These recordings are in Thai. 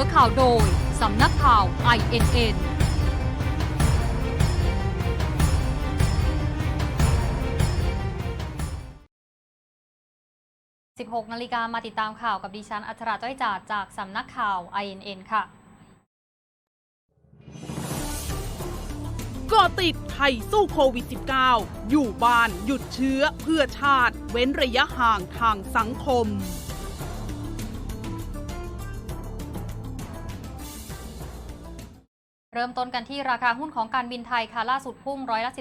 อข่าวโดย สำนักข่าว INN 16นาฬิกามาติดตามข่าวกับดิฉัน อัชราจ้อยจาดจากสำนักข่าว INN ค่ะก็ติดไทยสู้โควิด -19 อยู่บ้านหยุดเชื้อเพื่อชาติ เว้นระยะห่างทางสังคม เริ่มต้นกันที่ราคาหุ้นของการบินไทยค่ะล่าสุดพุ่งร้อยละ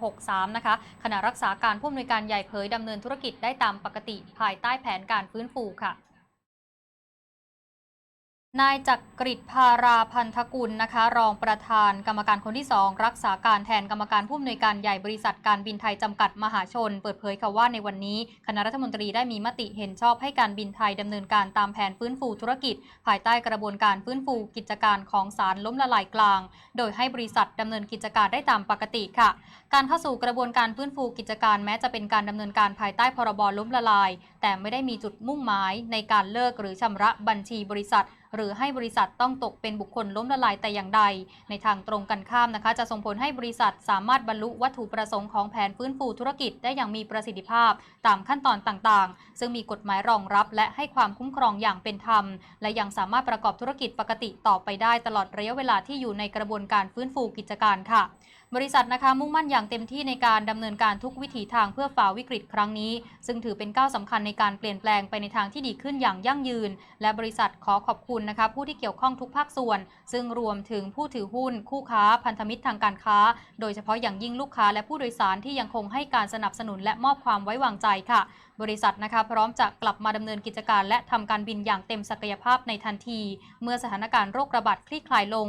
14.63 นะคะขณะรักษาการผู้อำนวยการใหญ่เผยดำเนินธุรกิจได้ตามปกติ ภายใต้แผนการฟื้นฟูค่ะ นายจักริดพาราพันธกุลนะคะ รองประธานกรรมการคนที่ 2 รักษาการแทนกรรมการผู้อำนวยการใหญ่บริษัทการบินไทยจำกัดมหาชน เปิดเผยค่ะว่าในวันนี้ คณะรัฐมนตรีได้มีมติเห็นชอบให้การบินไทยดำเนินการตามแผนฟื้นฟูธุรกิจ ภายใต้กระบวนการฟื้นฟูกิจการของศาลล้มละลายกลาง โดยให้บริษัทดำเนินกิจการได้ตามปกติค่ะ การเข้าสู่กระบวนการฟื้นฟูกิจการแม้จะเป็นการดำเนินการภายใต้พรบล้มละลาย แต่ไม่ได้มีจุดมุ่งหมายในการเลิกหรือชำระบัญชีบริษัท หรือให้บริษัทต้องตกเป็นบุคคลล้มละลายแต่อย่างใด ในทางตรงกันข้ามนะคะ จะส่งผลให้บริษัทสามารถบรรลุวัตถุประสงค์ของแผนฟื้นฟูธุรกิจได้อย่างมีประสิทธิภาพ ตามขั้นตอนต่างๆ ซึ่งมีกฎหมายรองรับ และให้ความคุ้มครองอย่างเป็นธรรม และยังสามารถประกอบธุรกิจปกติต่อไปได้ตลอดระยะเวลาที่อยู่ในกระบวนการฟื้นฟูกิจการค่ะ บริษัทนะคะมุ่งมั่นอย่างเต็มที่ในการดำเนินการทุกวิถีทางเพื่อฝ่าวิกฤตครั้งนี้ ซึ่งถือเป็นก้าวสำคัญในการเปลี่ยนแปลงไปในทางที่ดีขึ้นอย่างยั่งยืน และบริษัทขอขอบคุณนะคะผู้ที่เกี่ยวข้องทุกภาคส่วน ซึ่งรวมถึงผู้ถือหุ้น คู่ค้า พันธมิตรทางการค้า โดยเฉพาะอย่างยิ่งลูกค้าและผู้โดยสารที่ยังคงให้การสนับสนุนและมอบความไว้วางใจค่ะ บริษัทนะคะพร้อมจะกลับมาดำเนินกิจการ และทำการบินอย่างเต็มศักยภาพในทันที เมื่อสถานการณ์โรคระบาดคลี่คลายลง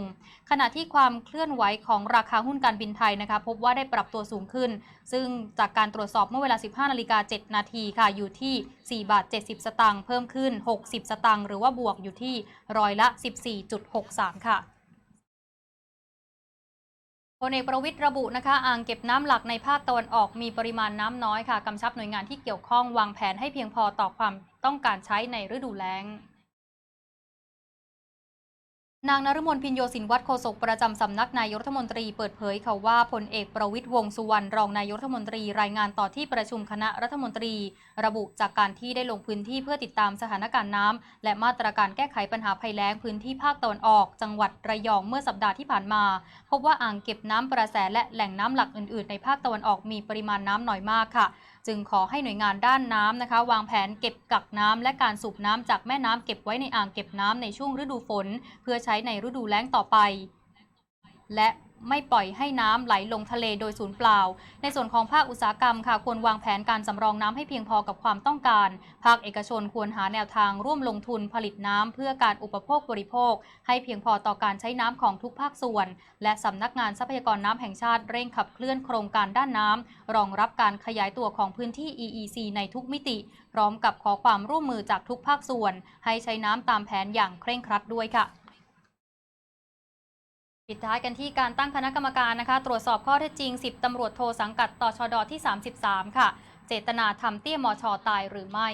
ขณะที่ความเคลื่อนไหวของราคาหุ้นการบินไทยนะคะพบว่าได้ปรับตัวสูงขึ้น ซึ่งจากการตรวจสอบเมื่อเวลา 15นาฬิกา7นาทีค่ะอยู่ที่ 4 บาท 70 สตางค์เพิ่มขึ้น 60 สตางค์หรือว่าบวกอยู่ที่ร้อยละ 14.63 ค่ะ พลเอกประวิตยระบุนะคะอ่างเก็บน้ำหลักในภาคตะวันออกมีปริมาณน้ำน้อยค่ะกำชับหน่วยงานที่เกี่ยวข้องวางแผนให้เพียงพอต่อความต้องการใช้ในฤดูแล้ง นางนฤมลพินโยสินวัตรโฆษกประจำสำนักนายกรัฐมนตรีเปิดเผยค่ะว่าพลเอกประวิตยวงสุวรรณรองนายกรัฐมนตรีรายงานต่อที่ประชุมคณะรัฐมนตรี ระบุจากการที่ได้ลงพื้นที่เพื่อติดตามสถานการณ์น้ำและมาตรการแก้ไขปัญหาภัยแล้งพื้นที่ภาคตะวันออก จังหวัดระยองเมื่อสัปดาห์ที่ผ่านมา พบว่าอ่างเก็บน้ำประแสและแหล่งน้ำหลักอื่นๆ ในภาคตะวันออกมีปริมาณน้ำน้อยมากค่ะ จึงขอให้หน่วยงานด้านน้ำนะคะ วางแผนเก็บกักน้ำและการสูบน้ำจากแม่น้ำเก็บไว้ในอ่างเก็บน้ำในช่วงฤดูฝน เพื่อใช้ในฤดูแล้งต่อไป และ ไม่ปล่อยให้น้ำไหลลงทะเลโดยสูญเปล่า ในส่วนของภาคอุตสาหกรรมค่ะควรวางแผนการสำรองน้ำให้เพียงพอกับความต้องการ ภาคเอกชนควรหาแนวทางร่วมลงทุนผลิตน้ำเพื่อการอุปโภคบริโภค ให้เพียงพอต่อการใช้น้ำของทุกภาคส่วน และสำนักงานทรัพยากรน้ำแห่งชาติเร่งขับเคลื่อนโครงการด้านน้ำรองรับการขยายตัวของพื้นที่ EEC ในทุกมิติ พร้อมกับขอความร่วมมือจากทุกภาคส่วน ให้ใช้น้ำตามแผนอย่างเคร่งครัดด้วยค่ะ ปิดท้ายกันที่การตั้งคณะกรรมการนะคะ ตรวจสอบข้อเท็จจริง 10 ตำรวจโทสังกัดต่อชดที่ 33 ค่ะ เจตนาทำเตี้ยมอชอตายหรือไม่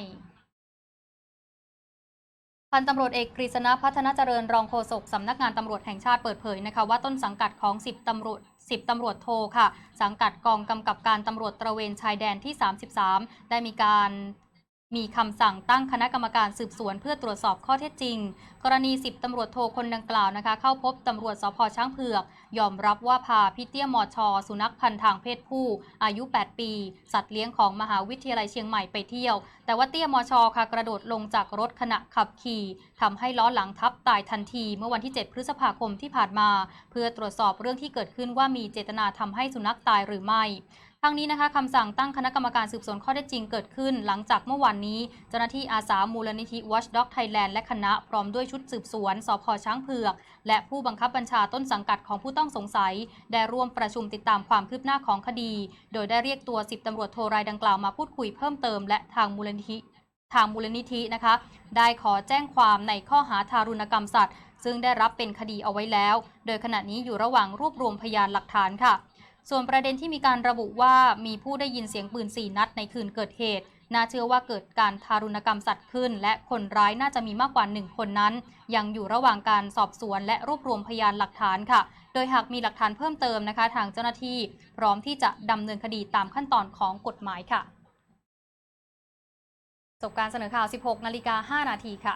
พันตำรวจเอกกฤษณะพัฒนาเจริญรองโฆษกสำนักงานตำรวจแห่งชาติเปิดเผยนะคะว่าต้นสังกัดของ 10ตำรวจ10ตำรวจโทค่ะ สังกัดกองกำกับการตำรวจตระเวนชายแดนที่ 33 ได้มีการ มีคำสั่งตั้งคณะกรรมการสืบสวนเพื่อตรวจสอบข้อเท็จจริง กรณี 10ตำรวจโทคนดังกล่าวนะคะ เข้าพบตำรวจสพช้างเผือก ยอมรับว่าพาพี่เตี้ยมอชอ สุนัขพันธ์ทางเพศผู้ อายุ 8 ปี สัตว์เลี้ยงของมหาวิทยาลัยเชียงใหม่ไปเที่ยว แต่ว่าเตี้ยมอชอค่ะกระโดดลงจากรถขณะขับขี่ทำให้ล้อหลังทับตายทันที เมื่อวันที่ 7 พฤษภาคมที่ผ่านมา เพื่อตรวจสอบเรื่องที่เกิดขึ้นว่ามีเจตนาทำให้สุนัขตายหรือไม่ ทั้งนี้นะคะคำสั่งตั้งคณะกรรมการสืบสวนข้อเท็จจริงเกิดขึ้น หลังจากเมื่อวานนี้ เจ้าหน้าที่อาสามูลนิธิ Watchdog Thailand และคณะพร้อมด้วยชุดสืบสวนสพช้างเผือก และผู้บังคับบัญชาต้นสังกัดของผู้ต้องสงสัย ได้ร่วมประชุมติดตามความคืบหน้าของคดี โดยได้เรียกตัว 10ตำรวจโทรายดังกล่าวมาพูดคุยเพิ่มเติมและทางมูลนิธิทางมูลนิธินะคะ ได้ขอแจ้งความในข้อหาทารุณกรรมสัตว์ ซึ่งได้รับเป็นคดีเอาไว้แล้ว โดยขณะนี้อยู่ระหว่างรวบรวมพยานหลักฐานค่ะ ส่วนประเด็นที่มีการระบุว่ามีผู้ได้ยินเสียงปืน 4 นัดในคืนเกิดเหตุ น่าเชื่อว่าเกิดการทารุณกรรมสัตว์ขึ้น และคนร้ายน่าจะมีมากกว่าหนึ่งคนนั้น ยังอยู่ระหว่างการสอบสวนและรวบรวมพยานหลักฐานค่ะ โดยหากมีหลักฐานเพิ่มเติมนะคะ ทางเจ้าหน้าที่พร้อมที่จะดำเนินคดีตามขั้นตอนของกฎหมายค่ะจบการเสนอข่าว 16 นาฬิกา 5 นาทีค่ะ